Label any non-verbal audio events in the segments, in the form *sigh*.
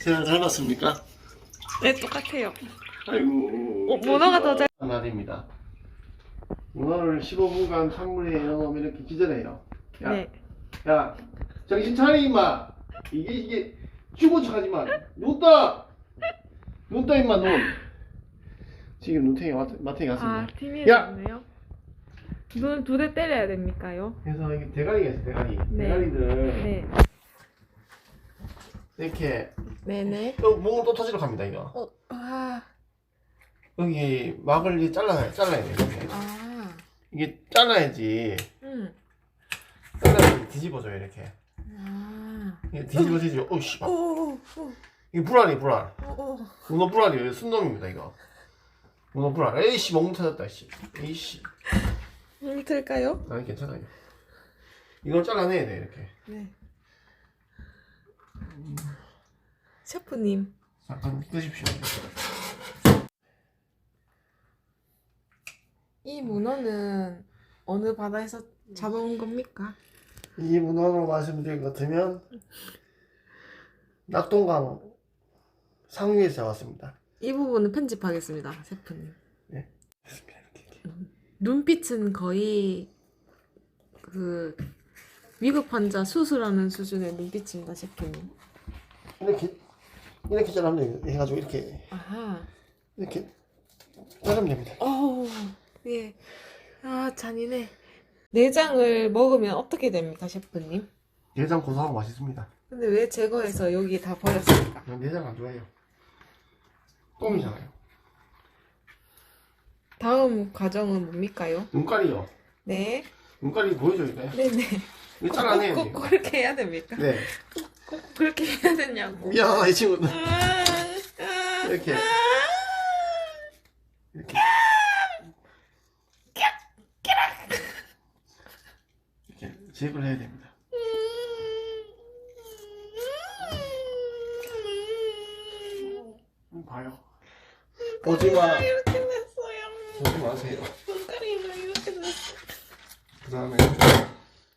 제가 잘 봤습니까? 네, 똑같아요. 아이고. 어, 문어가 더 잘- 말입니다. 문어를 15분간 찬물에 넣으면 이렇게 기절해요. 야, 네. 야, 정신 차려 임마. 이게 이게 죽은 척하지 마. 눈 떠. 눈떠 임마 눈. 지금 눈탱이 마트, 마트에 아, 갔습니다. 팀이 야! 좋네요. 눈 두 대 때려야 됩니까요? 그래서 이게 대가리가 있어 대가리. 네. 대가리들 네. 이렇게 네네. 또 목은 또 터지러 갑니다 이거. 어, 아, 여기 막을 이제 잘라야 잘라야 돼 이렇게. 아, 이게 잘라야지. 음, 잘라야지 뒤집어져요 이렇게. 아, 이게 뒤집어지죠. 오씨. 오, 오, 오, 이게 불알이 불알. 오, 오. 문어 불알이에요. 순놈입니다 이거. 문어 불알. 에이씨 멍 터졌다 씨. 에이씨. 물 틀까요? 아니 괜찮아요. 이걸 잘라내야 돼 이렇게. 네. 셰프님, 잠깐 끄십시오. 이 문어는 어느 바다에서 잡아온 겁니까? 이 문어로 말씀드릴 것 같으면 낙동강 상류에서 잡았습니다. 이 부분은 편집하겠습니다, 셰프님. 됐습니다. 이렇게. 눈빛은 거의 그 위급 환자 수술하는 수준의 눈빛입니다, 셰프님. 이렇게 이렇게 자르면 돼. 해가지고 이렇게 아하. 이렇게 자르면 됩니다. 어우, 예. 아, 잔인해. 내장을 먹으면 어떻게 됩니까, 셰프님? 내장 고소하고 맛있습니다. 근데 왜 제거해서 여기 다 버렸습니까? 그냥 내장 안 좋아해요. 똥이잖아요. 다음 과정은 뭡니까요? 눈깔이요. 네. 눈깔이 보여줘야 돼. 네네. 이거 잘라내야 꼭, 돼. 꼭 그렇게 해야 됩니까? 네. 꼭 그렇게 해야 되냐고. 미안하다 이 친구들. 아, 이렇게 이렇게 이렇게 제거를 해야 됩니다. 음, 봐요. 보지 마. 이렇게 됐어요. 보지 마세요. 눈가리가 이렇게 됐어. 그 다음에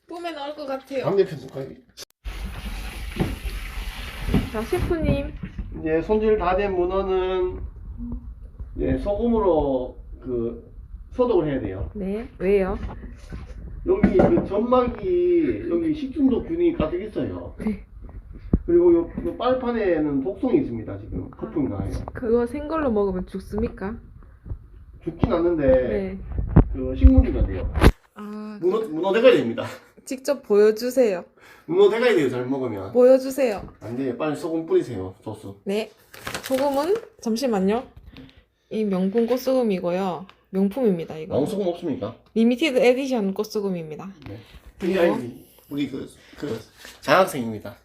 봄에 나올 것 같아요. 반대편 눈깔이. 자, 셰프님. 이제 손질 다 된 문어는 이제 소금으로 그 소독을 해야 돼요. 네. 왜요? 여기 그 점막이 여기 식중독균이 가득 있어요. 네. 그리고 요, 요 빨판에는 독성이 있습니다. 지금 거품이 나요. 그거 생걸로 먹으면 죽습니까? 죽진 않는데 네. 그 식물이가 돼요. 아, 문어 문어 대가리 됩니다. 직접 보여주세요. 문어 대가리 돼요. 잘 먹으면 보여주세요. 안 돼요. 빨리 소금 뿌리세요. 소스. 네. 소금은 잠시만요. 이 명품 꽃소금이고요. 명품입니다, 이거. 왕소금 없습니까? 리미티드 에디션 꽃소금입니다. 네. 이 아이 우리 그 그 장학생입니다.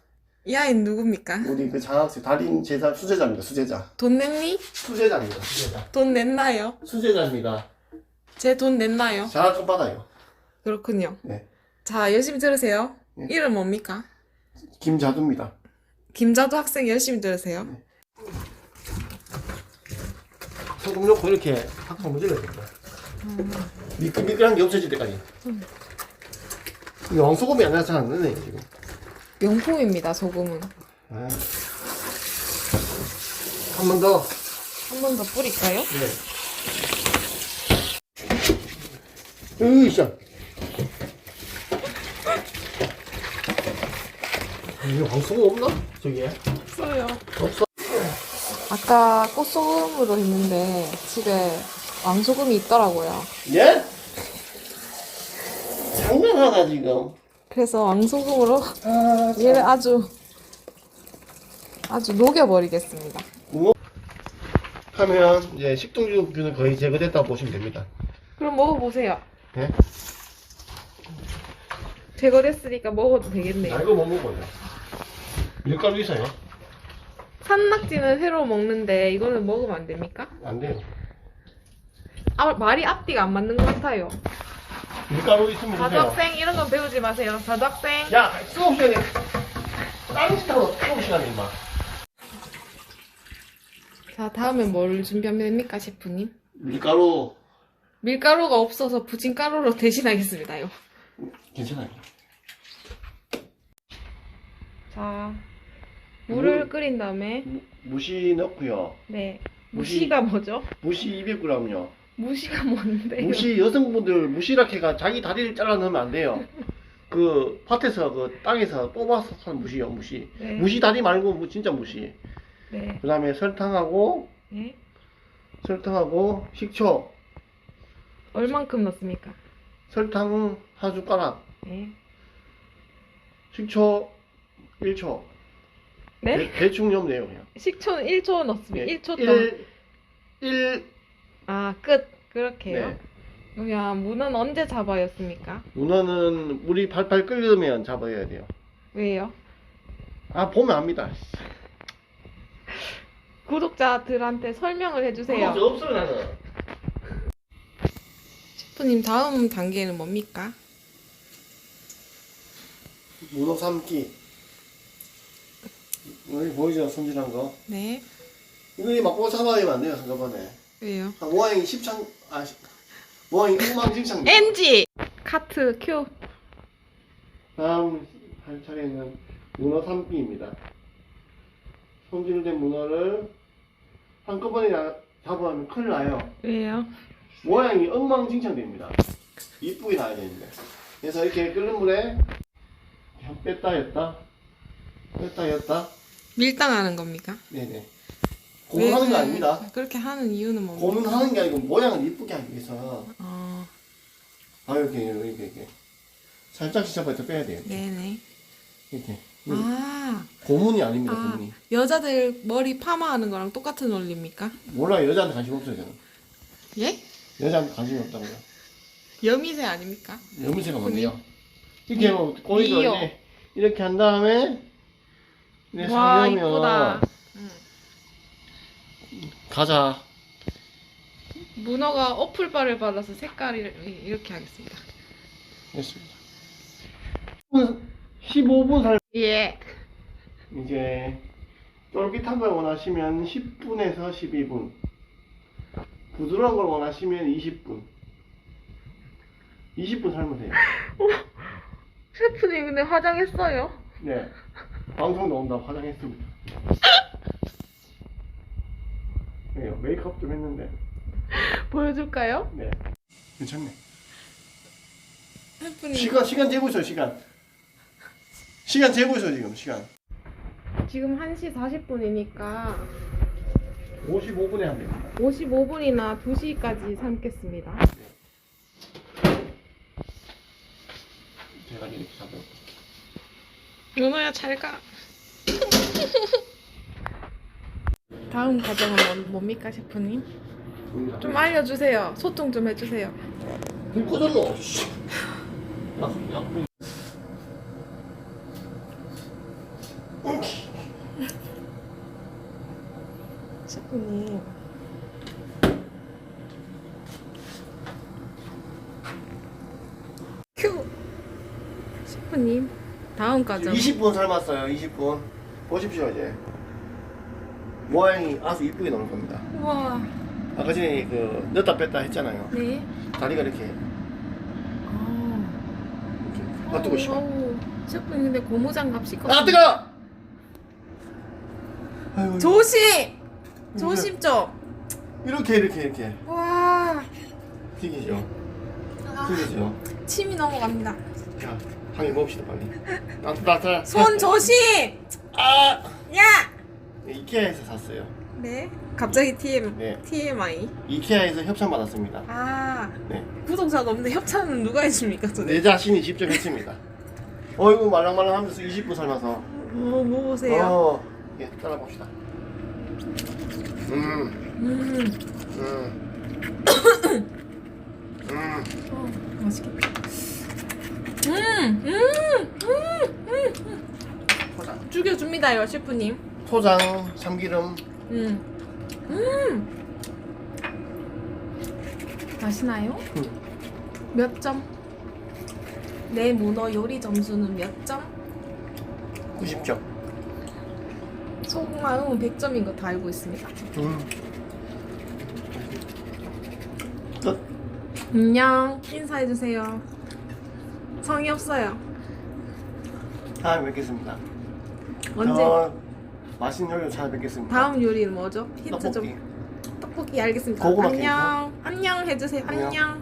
이 아이는 누굽니까? 우리 그 장학생 달인 제자 수제자입니다. 수제자. 돈 냈니? 수제자입니다. 수제자. 돈 냈나요? 수제자입니다. 제 돈 냈나요? 장학금 받아요. 그렇군요. 네. 자, 열심히 들으세요. 네. 이름 뭡니까? 김자두입니다. 김자두 학생 열심히 들으세요. 소금 넣고 이렇게 팍팍 무질러야 됩니다. 미끌미끌한 게 없어질 때까지. 이게 왕소금이 아니라 잘안 넣네 지금. 명품입니다, 소금은. 아. 한번 더. 한 번 더 뿌릴까요? 네. 으이샤. 이게 왕소금 없나? 저기에? 없어요. 없어. 아까 꽃소금으로 했는데 집에 왕소금이 있더라고요. 예? 장난하다 지금. 그래서 왕소금으로 아, 얘를 아주 아주 녹여버리겠습니다. 하면 이제 식중독균은 거의 제거됐다고 보시면 됩니다. 그럼 먹어보세요. 예? 제거됐으니까 먹어도 되겠네요. 아 이거 못 먹어요. 밀가루 있어요? 산낙지는 회로 먹는데 이거는 먹으면 안 됩니까? 안 돼요. 아, 말이 앞뒤가 안 맞는 것 같아요. 밀가루 있으면 드세요. 자두학생 이런 건 배우지 마세요. 자두학생. 야, 수업 시간에 다른 식당으로 수업 시간에 임마. 자 다음에 뭘 준비하면 됩니까 셰프님? 밀가루 밀가루가 없어서 부침가루로 *laughs* 대신하겠습니다요. 괜찮아요. 자 물을 물. 끓인 다음에 무, 무시 넣고요. 네. 무시. 무시가 뭐죠? 무시 200g요. 무시가 뭔데요? 무시 여성분들 무시라케가 자기 다리를 잘라 넣으면 안 돼요. *laughs* 그 밭에서 그 땅에서 뽑아서 산 무시요 무시. 네. 무시 다리 말고 뭐 진짜 무시. 네. 그다음에 설탕하고 네. 설탕하고 식초. 얼만큼 넣습니까? 설탕 한 숟가락. 네. 식초 1초. 네? 대, 충 넣으면 돼요 그냥. 식초는 1초 넣습니다. 네. 1초 동안. 1 1 아, 끝. 그렇게요? 네. 야, 문은 언제 잡아였습니까? 문어는 물이 팔팔 끓으면 잡아야 돼요. 왜요? 아 보면 압니다. *laughs* 구독자들한테 설명을 해주세요. 그거 없어요 나는. 셰프님 다음 단계는 뭡니까? 문어 삶기. 여기 보이죠 손질한 거. 네. 이거 이 맛보고 잡아야 안 돼요 한꺼번에. 왜요? 아, 모양이 십창 아 시- 모양이 엉망진창. NG! 카트 큐. 다음 할 차례는 문어 삶기입니다. 손질된 문어를 한꺼번에 나- 잡으면 큰일 나요. 왜요? 모양이 엉망진창됩니다. 이쁘게 나야 되는데. 그래서 이렇게 끓는 물에 그냥 뺐다 였다 뺐다 였다 밀당하는 겁니까? 네네 고문하는 게왜 아닙니다. 그렇게 하는 이유는 뭡니까? 고문하는 게 아니고 모양을 이쁘게 하기 위해서 어, 아 이렇게 이렇게 이렇게 살짝씩 잡아서 빼야 돼요. 네네. 이렇게 아, 고문이 아닙니다. 아, 고문이 여자들 머리 파마하는 거랑 똑같은 원리입니까? 몰라 요. 여자한테 관심 없어요 저는. 예? 여자한테 관심이 없다고요. 여미새 아닙니까? 염색가 뭔데요? 이렇게 뭐 꼬리도. 이제 이렇게 한 다음에 이렇게 와, 상하면 이쁘다. 응. 가자. 문어가 어플바를 발라서 색깔이 이렇게 하겠습니다. 됐습니다. 15분 살 예. 이제 쫄깃한 걸 원하시면 10분에서 12분 부드러운 걸 원하시면 20분 20분 삶으면 돼요 *laughs* 셰프님 근데 화장했어요? 네 방송 나온다고 화장했습니다. 네, 메이크업 좀 했는데. 보여줄까요? 네. 괜찮네. 셰프님 시간 시간 재고 있어요 시간. 시간 재고 있어요 지금 시간. 지금 1시 40분이니까 55분에 하면 됩니다 55분이나 2시까지 삶겠습니다. 제가 이렇게 잡아요 윤호야 잘 가. *laughs* 다음 과정은 뭐- 뭡니까 셰프님? 좀 알려주세요. 소통 좀 해주세요. 불 꺼졌노? 셰프님. 큐. 셰프님 다음 과정. 20분 삶았어요. 20분. 보십시오 이제. 모양이 아주 이쁘게 나올 겁니다. 우와. 아까 전에 그 넣었다 뺐다 했잖아요. 네. 다리가 이렇게 아. 아 뜨거 싶어. 셰프님 근데 고무장갑 씻고. 아 뜨거. 조심. 조심 좀. 이렇게 이렇게 이렇게 와. 튀기죠. 아, 튀기죠. 침이 넘어갑니다. 자, 한개 먹읍시다 빨리. 따뜻하다. 손 조심. 아. 야. 이케아에서 샀어요. 네. 갑자기 TM, 네. TMI. 이케아에서 협찬 받았습니다. 아, 네. 구독자가 없는데 협찬은 누가 해줍니까? 내 자신이 직접 했습니다. 어이구 말랑말랑하면서 20분 삶아서. 뭐, 뭐 보세요? 어, 예, 따라 봅시다. 음, 음, 음, 음. *coughs* 어, 맛있겠다. 음, 음, 음, 음, 음. 죽여줍니다요, 셰프님. 초장, 참기름, 음, 음. 맛있나요? 음. 몇 점? 내 문어 요리 점수는 몇 점? 90점. 소금만은 100점인 거 다 알고 있습니다. 음. 끝. 안녕. 인사해주세요. 성의 없어요. 다음에 뵙겠습니다. 언제? 저 맛있는 요리로 찾아뵙겠습니다. 다음 요리는 뭐죠? 힌트 떡볶이. 좀. 떡볶이 알겠습니다. 고구마 안녕. 안녕 해주세요. 안녕. 안녕.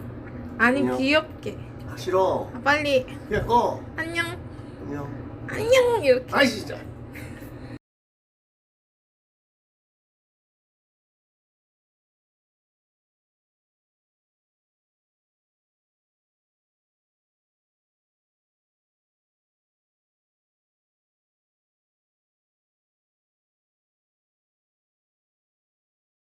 아니 안녕. 귀엽게. 아, 싫어. 아, 빨리 그냥 꺼. 안녕. 안녕. 안녕 이렇게. 아이 진짜.